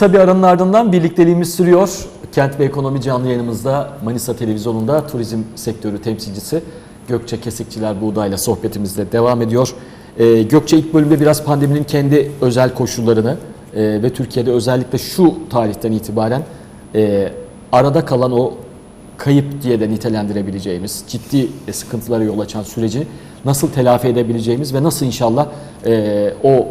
Kısa bir aranın ardından birlikteliğimiz sürüyor. Kent ve Ekonomi canlı yayınımızda Manisa Televizyonu'nda turizm sektörü temsilcisi Gökçe Kesikçiler Buğday'la sohbetimizde devam ediyor. Ee, Gökçe ilk bölümde biraz pandeminin kendi özel koşullarını e, ve Türkiye'de özellikle şu tarihten itibaren e, arada kalan o kayıp diye de nitelendirebileceğimiz ciddi sıkıntılara yol açan süreci nasıl telafi edebileceğimiz ve nasıl inşallah e, o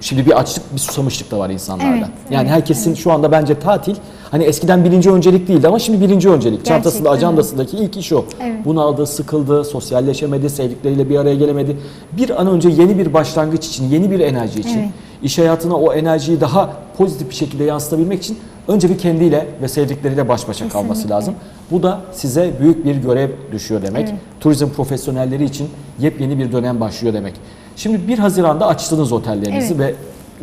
şimdi bir açlık bir susamışlık da var insanlarda. Evet, yani evet, herkesin şu anda bence tatil hani eskiden birinci öncelik değildi ama şimdi birinci öncelik. Çantasında Gerçekten ajandasındaki ilk iş o. Evet. Bunaldı, sıkıldı, sosyalleşemedi, sevdikleriyle bir araya gelemedi. Bir an önce yeni bir başlangıç için, yeni bir enerji için, Evet. iş hayatına o enerjiyi daha pozitif bir şekilde yansıtabilmek için önce bir kendiyle ve sevdikleriyle baş başa kalması Kesinlikle. lazım. Bu da size büyük bir görev düşüyor demek. Evet. Turizm profesyonelleri için yepyeni bir dönem başlıyor demek. Şimdi 1 Haziran'da açtınız otellerinizi ve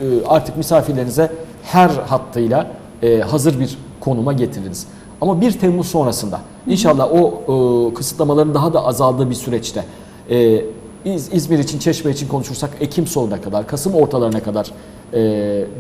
e, artık misafirlerinize her hattıyla e, hazır bir konuma getirdiniz. Ama 1 Temmuz sonrasında inşallah o e, kısıtlamaların daha da azaldığı bir süreçte İz- İzmir için, Çeşme için konuşursak Ekim sonuna kadar, Kasım ortalarına kadar e,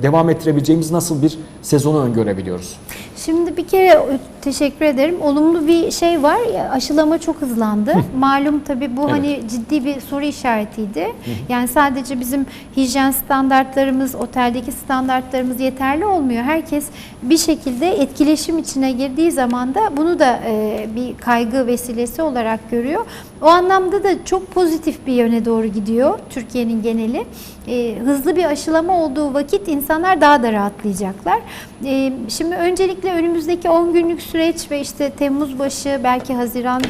devam ettirebileceğimiz nasıl bir sezonu öngörebiliyoruz? Şimdi bir kere teşekkür ederim. Olumlu bir şey var. Ya, Aşılama çok hızlandı. Malum tabii bu Evet. hani ciddi bir soru işaretiydi. Yani sadece bizim hijyen standartlarımız, oteldeki standartlarımız yeterli olmuyor. Herkes bir şekilde etkileşim içine girdiği zaman da bunu da e, bir kaygı vesilesi olarak görüyor. O anlamda da çok pozitif bir yöne doğru gidiyor Türkiye'nin geneli. E, hızlı bir aşılama olduğu vakit insanlar daha da rahatlayacaklar. E, şimdi öncelikle önümüzdeki 10 günlük süreç ve işte Temmuz başı belki Haziran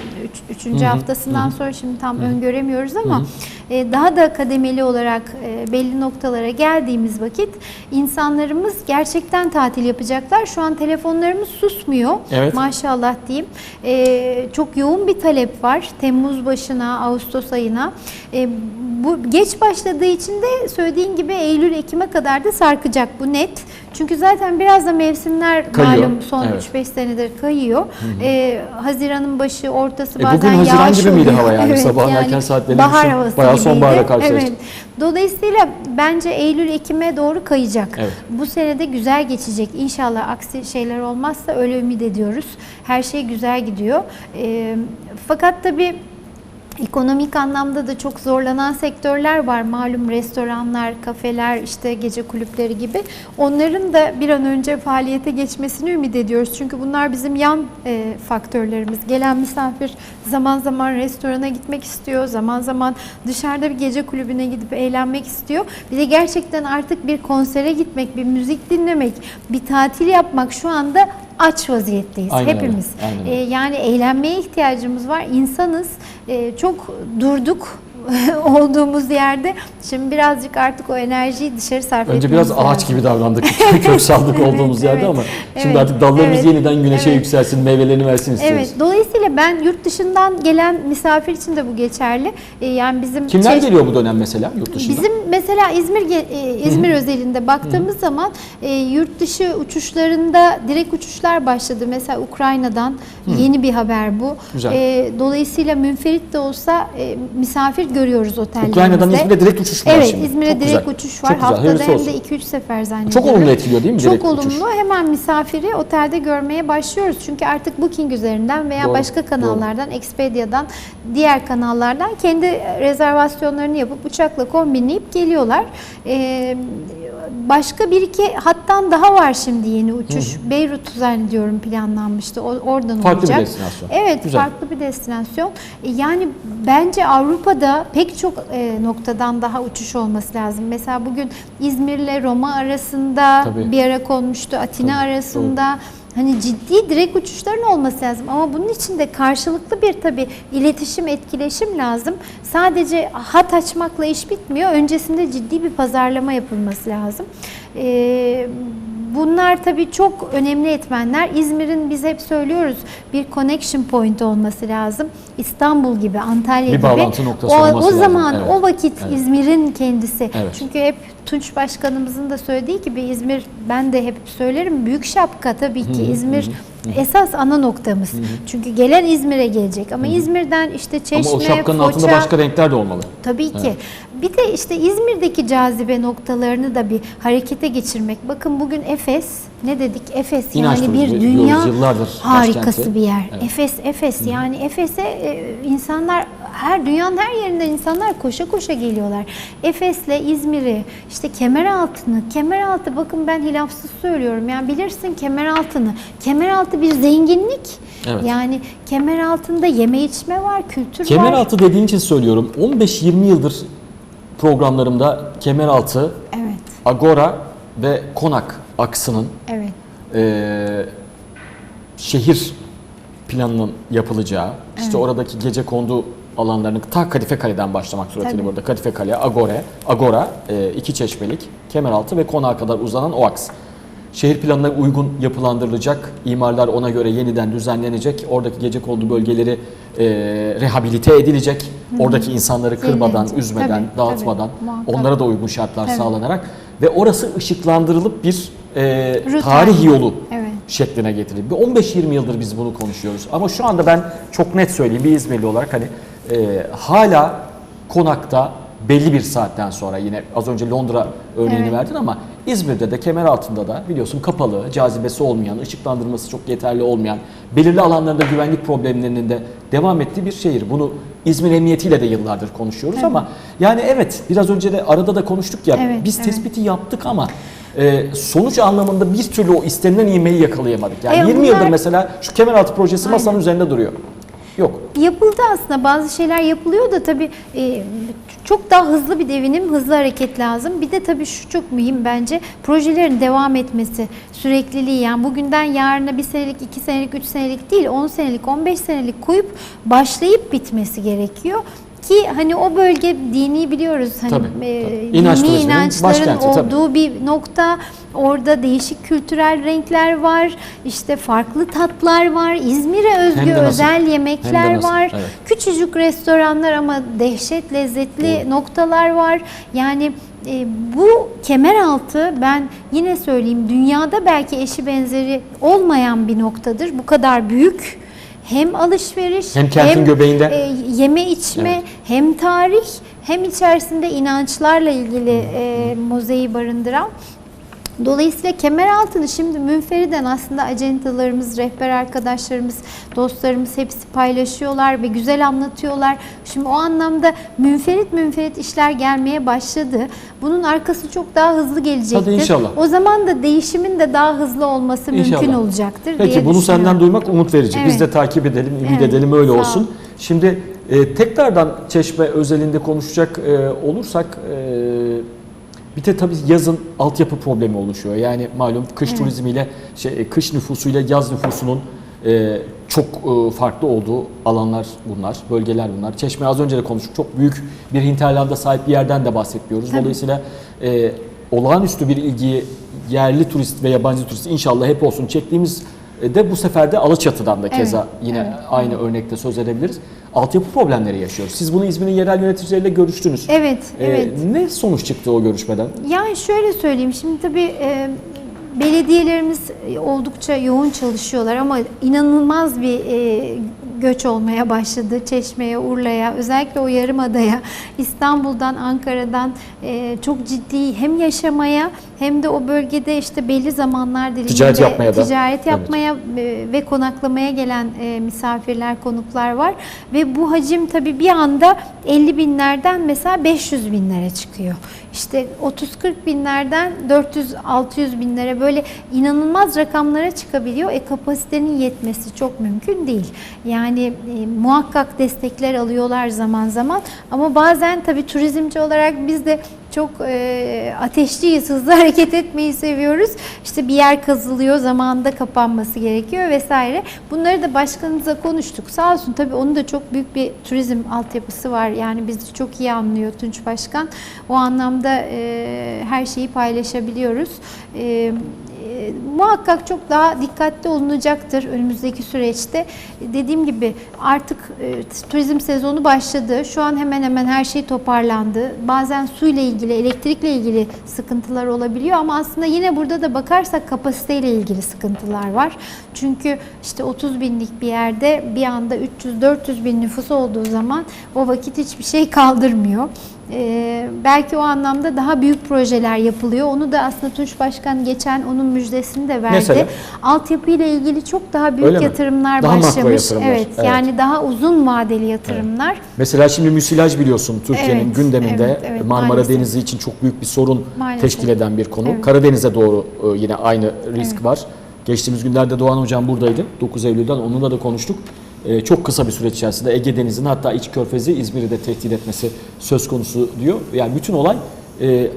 3. haftasından sonra şimdi tam öngöremiyoruz ama e, daha da kademeli olarak e, belli noktalara geldiğimiz vakit insanlarımız gerçekten tatil yapacaklar. Şu an telefonlarımız susmuyor. Evet. Maşallah diyeyim. E, çok yoğun bir talep var. Temmuz başına, Ağustos ayına. E, bu geç başladığı için de söylediğin gibi Eylül, Ekim'e kadar da sarkacak bu net. Çünkü zaten biraz da mevsimler Kayıyor, malum son evet. 3-5 senedir kayıyor. E, Haziran'ın başı, ortası E, bazen bugün Haziran yağış gibi miydi hava yani? Evet, Sabahın yani erken saatlerinde bahar havası bayağı gibiydi. sonbahara karşılaştık. Evet. Dolayısıyla bence Eylül Ekim'e doğru kayacak. Evet. Bu sene de güzel geçecek. İnşallah aksi şeyler olmazsa öyle ümit ediyoruz. Her şey güzel gidiyor. Ee, fakat tabii Ekonomik anlamda da çok zorlanan sektörler var. Malum restoranlar, kafeler, işte gece kulüpleri gibi. Onların da bir an önce faaliyete geçmesini ümit ediyoruz. Çünkü bunlar bizim yan e, faktörlerimiz. Gelen misafir zaman zaman restorana gitmek istiyor, zaman zaman dışarıda bir gece kulübüne gidip eğlenmek istiyor. Bir de gerçekten artık bir konsere gitmek, bir müzik dinlemek, bir tatil yapmak şu anda aç vaziyetteyiz Aynen öyle, hepimiz. aynen öyle. E, yani eğlenmeye ihtiyacımız var. İnsanız. E, çok durduk olduğumuz yerde. Şimdi birazcık artık o enerjiyi dışarı sarf Önce biraz ağaç lazım. gibi davrandık, kök saldık olduğumuz yerde evet, ama şimdi evet, artık dallarımız evet, yeniden güneşe evet. yükselsin, meyvelerini versin istiyoruz. Evet. Dolayısıyla ben yurt dışından gelen misafir için de bu geçerli. E, yani bizim Kimler çeşitli- geliyor bu dönem mesela yurt dışından? Bizim mesela İzmir e, İzmir özelinde baktığımız zaman e, yurt dışı uçuşlarında direkt uçuşlar başladı. Mesela Ukrayna'dan yeni bir haber bu. Güzel. E, dolayısıyla münferit de olsa misafir görüyoruz otellerimizde. Ukrayna'dan İzmir'e direkt uçuş var Evet, şimdi. İzmir'e Çok direkt güzel. uçuş var. Çok güzel. Haftada Hayırlısı hem olsun. de 2-3 sefer zannediyorum. Çok olumlu etkiliyor değil mi Çok direkt olumlu. uçuş? Hemen misafiri otelde görmeye başlıyoruz. Çünkü artık Booking üzerinden veya Doğru, başka kanallardan, Expedia'dan, diğer kanallardan kendi rezervasyonlarını yapıp uçakla kombinleyip geliyorlar. Ee, başka bir iki hattan daha var şimdi yeni uçuş. Beyrut zannediyorum planlanmıştı. O, oradan Farklı bir olacak. destinasyon. Evet, Güzel. farklı bir destinasyon. Yani bence Avrupa'da pek çok e, noktadan daha uçuş olması lazım. Mesela bugün İzmir'le Roma arasında Tabii. bir ara konmuştu, Atina Tabii, arasında. Hani ciddi direkt uçuşların olması lazım ama bunun için de karşılıklı bir tabii iletişim, etkileşim lazım. Sadece hat açmakla iş bitmiyor. Öncesinde ciddi bir pazarlama yapılması lazım. Ee, Bunlar tabii çok önemli etmenler. İzmir'in biz hep söylüyoruz bir connection point olması lazım. İstanbul gibi, Antalya Bir gibi. bağlantı noktası o, olması o lazım. zaman Evet. o vakit Evet. İzmir'in kendisi. Evet. Çünkü hep Tunç Başkanımızın da söylediği gibi İzmir ben de hep söylerim büyük şapka tabii ki İzmir esas ana noktamız. Çünkü gelen İzmir'e gelecek ama İzmir'den işte Çeşme, Ama o şapkanın Foça altında başka renkler de olmalı. tabii ki bir de işte İzmir'deki cazibe noktalarını da bir harekete geçirmek. Bakın bugün Efes ne dedik? Efes İnanç yani bir dünya harikası başkenti. bir yer. Evet. Efes Efes yani Efes'e e, insanlar her dünyanın her yerinden insanlar koşa koşa geliyorlar. Efes'le İzmir'i işte Kemeraltı'nı Kemeraltı bakın ben hilafsız söylüyorum. Yani bilirsin Kemeraltı'nı. Kemeraltı bir zenginlik. Evet. Yani Kemeraltı'nda yeme içme var, kültür var. Kemeraltı dediğin için söylüyorum. 15-20 yıldır programlarımda Kemeraltı, Evet. Agora ve Konak aksının Evet. eee, şehir planının yapılacağı, işte oradaki gece kondu alanlarının ta Kadife Kale'den başlamak suretiyle burada Kadife Kale, Agora, Agora, eee, iki çeşmelik, Kemeraltı ve Konak'a kadar uzanan o aks. Şehir planına uygun yapılandırılacak, imarlar ona göre yeniden düzenlenecek, oradaki gece kondu bölgeleri eee, rehabilite edilecek, oradaki insanları kırmadan, Yenilenecek. üzmeden, Tabii, dağıtmadan, tabii, onlara da uygun şartlar Tabii. sağlanarak ve orası ışıklandırılıp bir eee Rutin. tarih yolu Evet. şekline getirildi. Bir 15-20 yıldır biz bunu konuşuyoruz. Ama şu anda ben çok net söyleyeyim bir İzmirli olarak hani e, hala konakta belli bir saatten sonra yine az önce Londra örneğini Evet. verdin ama İzmir'de de kemer altında da biliyorsun kapalı, cazibesi olmayan, ışıklandırması çok yeterli olmayan, belirli alanlarında güvenlik problemlerinin de devam ettiği bir şehir. Bunu İzmir Emniyetiyle de yıllardır konuşuyoruz ama yani evet biraz önce de arada da konuştuk ya Evet, biz evet. tespiti yaptık ama e, sonuç anlamında bir türlü o istenilen ivmeyi yakalayamadık. Yani E, 20 bunlar- yıldır mesela şu kemeraltı projesi masanın üzerinde duruyor. Yok. Yapıldı aslında bazı şeyler yapılıyor da tabii e, çok daha hızlı bir devinim, hızlı hareket lazım. Bir de tabii şu çok mühim bence projelerin devam etmesi, sürekliliği yani bugünden yarına bir senelik, iki senelik, üç senelik değil 10 senelik, 15 senelik koyup başlayıp bitmesi gerekiyor. Ki hani o bölge dini biliyoruz hani Tabii, e, tabii. İnanç dini turizminin inançların başkenti, tabii. olduğu bir nokta. Orada değişik kültürel renkler var. işte farklı tatlar var. İzmir'e özgü özel yemekler var. Evet. Küçücük restoranlar ama dehşet lezzetli Evet. noktalar var. Yani e, bu kemeraltı ben yine söyleyeyim dünyada belki eşi benzeri olmayan bir noktadır. Bu kadar büyük hem alışveriş Hem kentin göbeğinde. e, yeme içme Evet. hem tarih hem içerisinde inançlarla ilgili e, mozeyi barındıran Dolayısıyla kemer altını şimdi münferiden aslında acentalarımız, rehber arkadaşlarımız, dostlarımız hepsi paylaşıyorlar ve güzel anlatıyorlar. Şimdi o anlamda münferit münferit işler gelmeye başladı. Bunun arkası çok daha hızlı gelecektir. Hadi inşallah. O zaman da değişimin de daha hızlı olması mümkün İnşallah. olacaktır Peki diye bunu senden duymak umut verici. Biz Evet. de takip edelim, ümit Evet, edelim öyle sağ ol. olsun. Şimdi e, tekrardan Çeşme özelinde konuşacak e, olursak e, bir de tabii yazın altyapı problemi oluşuyor. Yani malum kış Evet. turizmiyle şey, e, kış nüfusuyla yaz nüfusunun e, çok e, farklı olduğu alanlar bunlar, bölgeler bunlar. Çeşme az önce de konuştuk. Çok büyük bir hinterlanda sahip bir yerden de bahsetmiyoruz. Tabii. Dolayısıyla e, olağanüstü bir ilgiyi yerli turist ve yabancı turist inşallah hep olsun çektiğimiz de bu sefer de Alaçatı'dan da keza Evet, yine evet, aynı örnekte söz edebiliriz. Altyapı problemleri yaşıyoruz. Siz bunu İzmir'in yerel yöneticileriyle görüştünüz. Evet, E, evet. ne sonuç çıktı o görüşmeden? Yani şöyle söyleyeyim şimdi tabii e, belediyelerimiz oldukça yoğun çalışıyorlar ama inanılmaz bir e, göç olmaya başladı Çeşme'ye, Urla'ya, özellikle o yarımadaya, İstanbul'dan, Ankara'dan e, çok ciddi hem yaşamaya hem de o bölgede işte belli zamanlar diliminde Ticaret yapmaya da. ticaret Evet. yapmaya e, ve konaklamaya gelen e, misafirler, konuklar var ve bu hacim tabii bir anda 50 binlerden mesela 500 binlere çıkıyor. İşte 30-40 binlerden 400-600 binlere böyle inanılmaz rakamlara çıkabiliyor. E kapasitenin yetmesi çok mümkün değil. Yani e, muhakkak destekler alıyorlar zaman zaman ama bazen tabii turizmci olarak biz de çok e, ateşliyiz, hızlı hareket etmeyi seviyoruz. İşte bir yer kazılıyor, zamanında kapanması gerekiyor vesaire. Bunları da başkanımıza konuştuk. Sağ olsun tabii onun da çok büyük bir turizm altyapısı var. Yani bizi çok iyi anlıyor Tunç Başkan. O anlamda e, her şeyi paylaşabiliyoruz. E, muhakkak çok daha dikkatli olunacaktır önümüzdeki süreçte. Dediğim gibi artık e, turizm sezonu başladı. Şu an hemen hemen her şey toparlandı. Bazen suyla ilgili, elektrikle ilgili sıkıntılar olabiliyor ama aslında yine burada da bakarsak kapasiteyle ilgili sıkıntılar var. Çünkü işte 30 binlik bir yerde bir anda 300-400 bin nüfus olduğu zaman o vakit hiçbir şey kaldırmıyor. Ee, belki o anlamda daha büyük projeler yapılıyor. Onu da aslında Tunç Başkan geçen onun müjdesini de verdi. Mesela? Altyapı ile ilgili çok daha büyük Öyle yatırımlar Daha başlamış. yatırımlar, Evet, evet. yani daha uzun vadeli yatırımlar. Mesela şimdi müsilaj biliyorsun Türkiye'nin Evet, gündeminde evet, evet, Marmara maalesef. Denizi için çok büyük bir sorun Maalesef. teşkil eden bir konu. Evet. Karadeniz'e doğru e, yine aynı risk var. Geçtiğimiz günlerde Doğan Hocam buradaydı. 9 Eylül'den onunla da konuştuk. E, Çok kısa bir süreç içerisinde Ege Denizi'nin hatta iç körfezi İzmir'i de tehdit etmesi söz konusu diyor. Yani bütün olay e, e,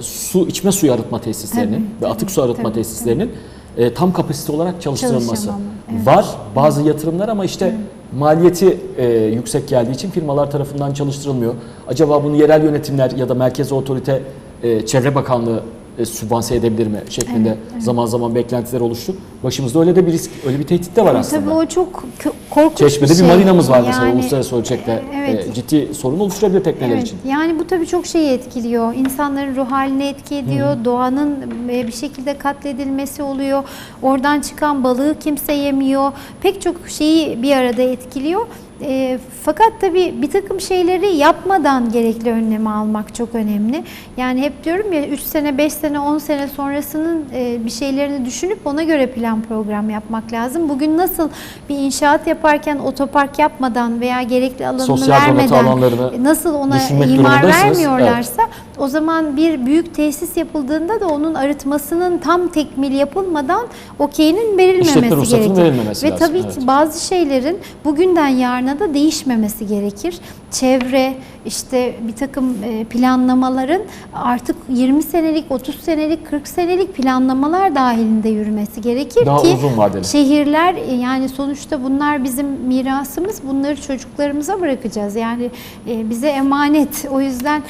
su içme suyu arıtma tesislerinin Tabii, ve tabii, atık su arıtma tabii, tesislerinin e, tam kapasite olarak çalıştırılması evet. var. Bazı yatırımlar ama işte maliyeti e, yüksek geldiği için firmalar tarafından çalıştırılmıyor. Acaba bunu yerel yönetimler ya da merkez otorite e, Çevre Bakanlığı e, sübvanse edebilir mi şeklinde zaman zaman beklentiler oluştu. Başımızda öyle de bir risk, öyle bir tehdit de var aslında. Tabii o çok korkunç Çeşme'de bir bir şey. marinamız var mesela Yani, uluslararası ölçekte. evet. E, ciddi sorun oluşturabilir tekneler Evet, için. yani bu tabii çok şeyi etkiliyor. İnsanların ruh halini etki ediyor. Doğanın e, bir şekilde katledilmesi oluyor. Oradan çıkan balığı kimse yemiyor. Pek çok şeyi bir arada etkiliyor. E, fakat tabii bir takım şeyleri yapmadan gerekli önlemi almak çok önemli. Yani hep diyorum ya 3 sene, 5 sene, 10 sene sonrasının e, bir şeylerini düşünüp ona göre plan program yapmak lazım. Bugün nasıl bir inşaat yaparken otopark yapmadan veya gerekli alanını Sosyal vermeden alanlarını nasıl ona imar vermiyorlarsa o zaman bir büyük tesis yapıldığında da onun arıtmasının tam tekmil yapılmadan okeyinin verilmemesi gerekir. verilmemesi Ve lazım, tabii evet. bazı şeylerin bugünden yarına da değişmemesi gerekir. Çevre, işte bir takım e, planlamaların artık 20 senelik, 30 senelik, 40 senelik planlamalar dahilinde yürümesi gerekir Daha ki uzun vadeli. Şehirler e, yani sonuçta bunlar bizim mirasımız. Bunları çocuklarımıza bırakacağız. Yani e, bize emanet. O yüzden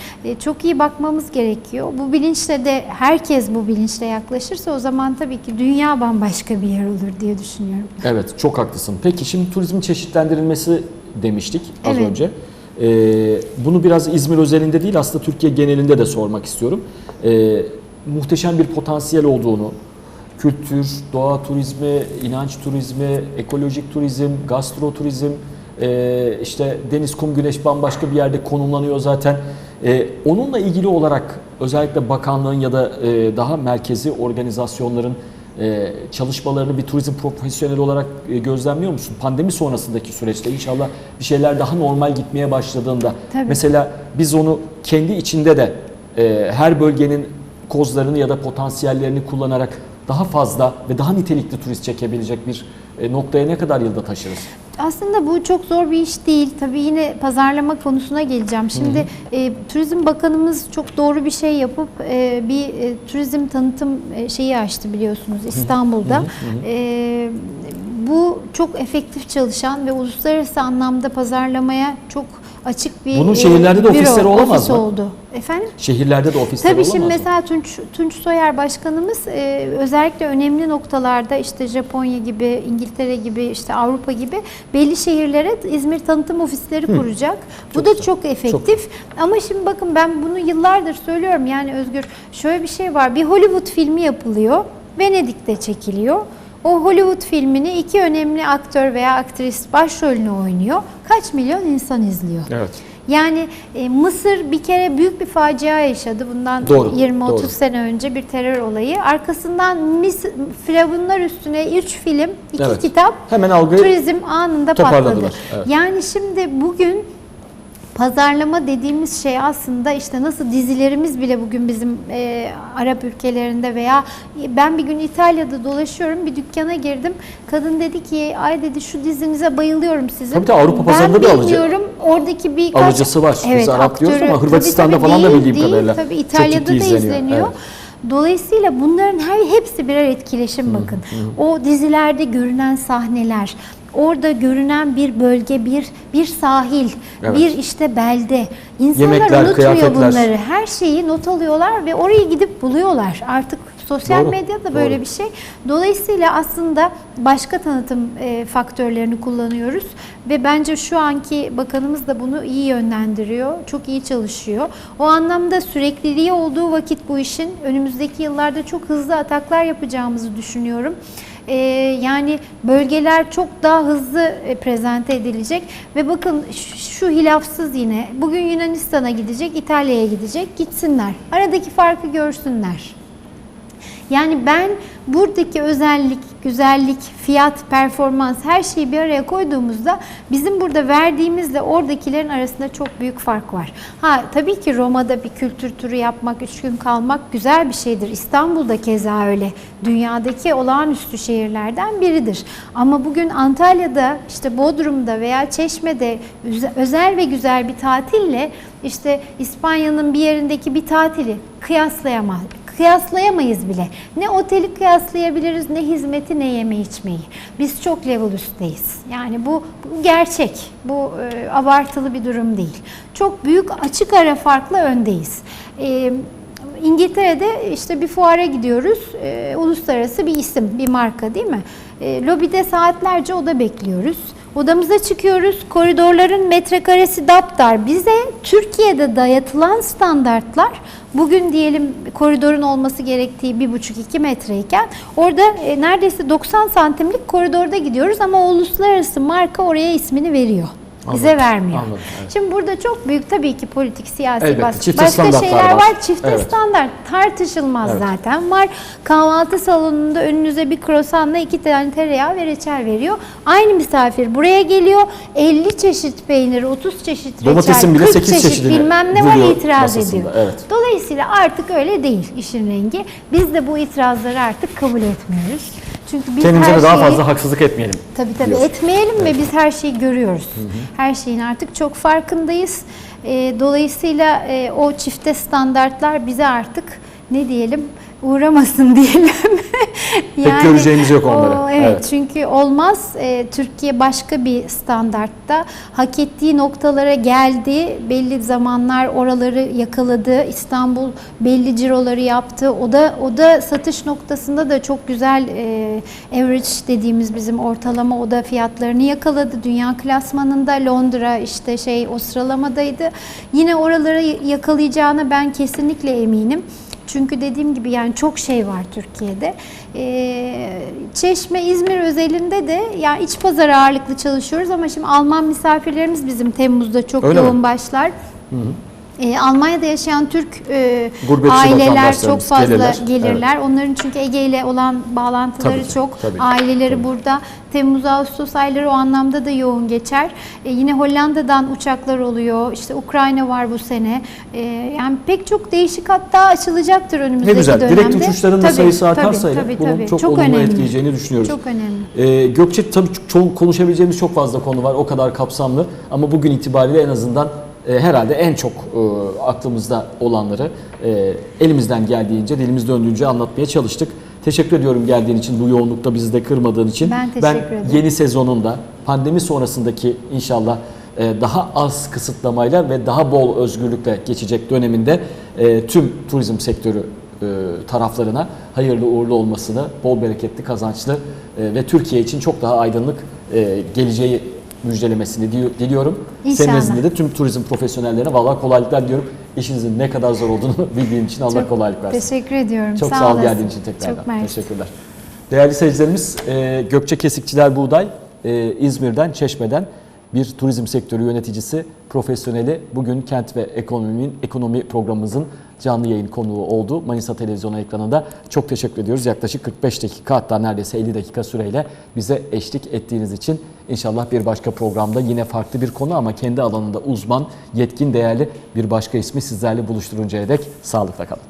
çok iyi bakmamız gerekiyor. Bu bilinçle de herkes bu bilinçle yaklaşırsa o zaman tabii ki dünya bambaşka bir yer olur diye düşünüyorum. Evet çok haklısın. Peki şimdi turizmin çeşitlendirilmesi demiştik az Evet. önce. Ee, bunu biraz İzmir özelinde değil aslında Türkiye genelinde de sormak istiyorum. Ee, muhteşem bir potansiyel olduğunu, kültür, doğa turizmi, inanç turizmi, ekolojik turizm, gastro turizm, e, işte deniz, kum, güneş bambaşka bir yerde konumlanıyor zaten. E, onunla ilgili olarak özellikle bakanlığın ya da e, daha merkezi organizasyonların e, çalışmalarını bir turizm profesyoneli olarak e, gözlemliyor musun? Pandemi sonrasındaki süreçte inşallah bir şeyler daha normal gitmeye başladığında. Tabii. Mesela biz onu kendi içinde de e, her bölgenin kozlarını ya da potansiyellerini kullanarak daha fazla ve daha nitelikli turist çekebilecek bir e, noktaya ne kadar yılda taşırız? Aslında bu çok zor bir iş değil. Tabii yine pazarlama konusuna geleceğim. Şimdi e, Turizm Bakanımız çok doğru bir şey yapıp e, bir e, turizm tanıtım e, şeyi açtı biliyorsunuz İstanbul'da. E, bu çok efektif çalışan ve uluslararası anlamda pazarlamaya çok açık bir Bunun e, şehirlerde de büro, ofisleri olamaz ofis mı? oldu. Efendim? Şehirlerde de ofisler Tabii olamaz şimdi mı? mesela Tunç, Tunç Soyer Başkanımız e, özellikle önemli noktalarda işte Japonya gibi, İngiltere gibi, işte Avrupa gibi belli şehirlere İzmir tanıtım ofisleri kuracak. Bu da güzel. çok efektif. Ama şimdi bakın ben bunu yıllardır söylüyorum. Yani Özgür şöyle bir şey var. Bir Hollywood filmi yapılıyor. Venedik'te çekiliyor. O Hollywood filmini iki önemli aktör veya aktris başrolünü oynuyor. Kaç milyon insan izliyor? Evet. Yani e, Mısır bir kere büyük bir facia yaşadı bundan Doğru, 20-30 doğru. sene önce bir terör olayı. Arkasından Mis Firavunlar üstüne 3 film, 2 Evet. kitap Hemen algıyı turizm anında patladı. evet. Yani şimdi bugün pazarlama dediğimiz şey aslında işte nasıl dizilerimiz bile bugün bizim e, Arap ülkelerinde veya ben bir gün İtalya'da dolaşıyorum bir dükkana girdim. Kadın dedi ki ay dedi şu dizinize bayılıyorum sizin. Tabii de Avrupa pazarında ben bir alıcı- bilmiyorum oradaki bir alıcısı var. Biz Arap diyoruz ama Hırvatistan'da falan da değil, bildiğim değil, kadarıyla Tabii İtalya'da da izleniyor. izleniyor. Evet. Dolayısıyla bunların her hepsi birer etkileşim bakın. O dizilerde görünen sahneler, orada görünen bir bölge, bir bir sahil, Evet. bir işte belde. İnsanlar Yemekler, unutuyor kıyafetler. bunları. Her şeyi not alıyorlar ve orayı gidip buluyorlar. Artık sosyal Doğru, medyada böyle doğru. bir şey. Dolayısıyla aslında başka tanıtım e, faktörlerini kullanıyoruz ve bence şu anki bakanımız da bunu iyi yönlendiriyor. Çok iyi çalışıyor. O anlamda sürekliliği olduğu vakit bu işin önümüzdeki yıllarda çok hızlı ataklar yapacağımızı düşünüyorum. E, yani bölgeler çok daha hızlı e, prezente edilecek ve bakın şu, şu hilafsız yine bugün Yunanistan'a gidecek, İtalya'ya gidecek, gitsinler. Aradaki farkı görsünler. Yani ben buradaki özellik, güzellik, fiyat, performans her şeyi bir araya koyduğumuzda bizim burada verdiğimizle oradakilerin arasında çok büyük fark var. Ha tabii ki Roma'da bir kültür turu yapmak, üç gün kalmak güzel bir şeydir. İstanbul'da keza öyle. Dünyadaki olağanüstü şehirlerden biridir. Ama bugün Antalya'da, işte Bodrum'da veya Çeşme'de özel ve güzel bir tatille işte İspanya'nın bir yerindeki bir tatili kıyaslayamaz kıyaslayamayız bile. Ne oteli kıyaslayabiliriz, ne hizmeti, ne yeme içmeyi. Biz çok level üstteyiz. Yani bu, bu gerçek. Bu e, abartılı bir durum değil. Çok büyük açık ara farklı öndeyiz. E, İngiltere'de işte bir fuara gidiyoruz. E, uluslararası bir isim, bir marka değil mi? E, lobide saatlerce oda bekliyoruz. Odamıza çıkıyoruz. Koridorların metrekaresi daptar. Bize Türkiye'de dayatılan standartlar bugün diyelim koridorun olması gerektiği 1,5-2 metreyken orada e, neredeyse 90 santimlik koridorda gidiyoruz ama uluslararası marka oraya ismini veriyor. Bize vermiyor. anladım, evet. Şimdi burada çok büyük tabii ki politik, siyasi Elbette, baskı. Başka şeyler var. var. Çifte Evet. standart tartışılmaz Evet. zaten. Var kahvaltı salonunda önünüze bir krosanla iki tane tereyağı ve reçel veriyor. Aynı misafir buraya geliyor. 50 çeşit peynir, 30 çeşit Domatesin reçel, bile 40 sekiz çeşit çeşidini bilmem ne var itiraz masasında, ediyor. evet. Dolayısıyla artık öyle değil işin rengi. Biz de bu itirazları artık kabul etmiyoruz. Çünkü biz Kendimize her daha şeyi- fazla haksızlık etmeyelim. Tabii tabii diyor. etmeyelim ve biz her şeyi görüyoruz. Her şeyin artık çok farkındayız. Ee, dolayısıyla e, o çifte standartlar bize artık ne diyelim uğramasın diyelim. Pek göreceğimiz yok onları. O, evet, Evet. çünkü olmaz. Ee, Türkiye başka bir standartta hak ettiği noktalara geldi. Belli zamanlar oraları yakaladı. İstanbul belli ciroları yaptı. O da o da satış noktasında da çok güzel e, average dediğimiz bizim ortalama oda fiyatlarını yakaladı. Dünya klasmanında Londra işte şey o sıralamadaydı. Yine oraları yakalayacağına ben kesinlikle eminim. Çünkü dediğim gibi yani çok şey var Türkiye'de. Ee, Çeşme, İzmir özelinde de ya iç pazar ağırlıklı çalışıyoruz ama şimdi Alman misafirlerimiz bizim Temmuz'da çok Öyle mi? yoğun başlar. Ee, Almanya'da yaşayan Türk e, Gurbetçi aileler çok fazla gelirler. gelirler. Onların çünkü Ege ile olan bağlantıları Tabii ki, çok. tabii ki, Aileleri tabii. burada. Temmuz Ağustos ayları o anlamda da yoğun geçer. E, yine Hollanda'dan uçaklar oluyor. İşte Ukrayna var bu sene. E, yani pek çok değişik hatta açılacaktır önümüzdeki Ne güzel. dönemde. Direkt uçuşların da Tabii, sayısı tabii, artarsa hele tabii, bunun tabii. çok, Çok olumlu önemli. etkileyeceğini düşünüyoruz. Çok önemli. Ee, Gökçe tabii çok konuşabileceğimiz çok fazla konu var. O kadar kapsamlı. Ama bugün itibariyle en azından e, herhalde en çok e, aklımızda olanları e, elimizden geldiğince, dilimiz döndüğünce anlatmaya çalıştık. Teşekkür ediyorum geldiğin için, bu yoğunlukta bizi de kırmadığın için. Ben teşekkür ederim. yeni sezonunda pandemi sonrasındaki inşallah daha az kısıtlamayla ve daha bol özgürlükle geçecek döneminde tüm turizm sektörü taraflarına hayırlı uğurlu olmasını, bol bereketli, kazançlı ve Türkiye için çok daha aydınlık geleceği müjdelemesini di- diliyorum. Senin İnşallah. nezdinde de tüm turizm profesyonellerine vallahi kolaylıklar diliyorum. İşinizin ne kadar zor olduğunu bildiğim için Allah Çok kolaylık versin. Teşekkür ediyorum. Çok sağ, sağ ol geldiğin için tekrardan. Çok mersi. Teşekkürler. Değerli seyircilerimiz, e, Gökçe Kesikçiler Buğday, e, İzmir'den, Çeşme'den bir turizm sektörü yöneticisi, profesyoneli bugün kent ve ekonominin ekonomi programımızın canlı yayın konuğu oldu. Manisa Televizyonu ekranında çok teşekkür ediyoruz. Yaklaşık 45 dakika hatta neredeyse 50 dakika süreyle bize eşlik ettiğiniz için inşallah bir başka programda yine farklı bir konu ama kendi alanında uzman, yetkin, değerli bir başka ismi sizlerle buluşturuncaya dek sağlıkla kalın.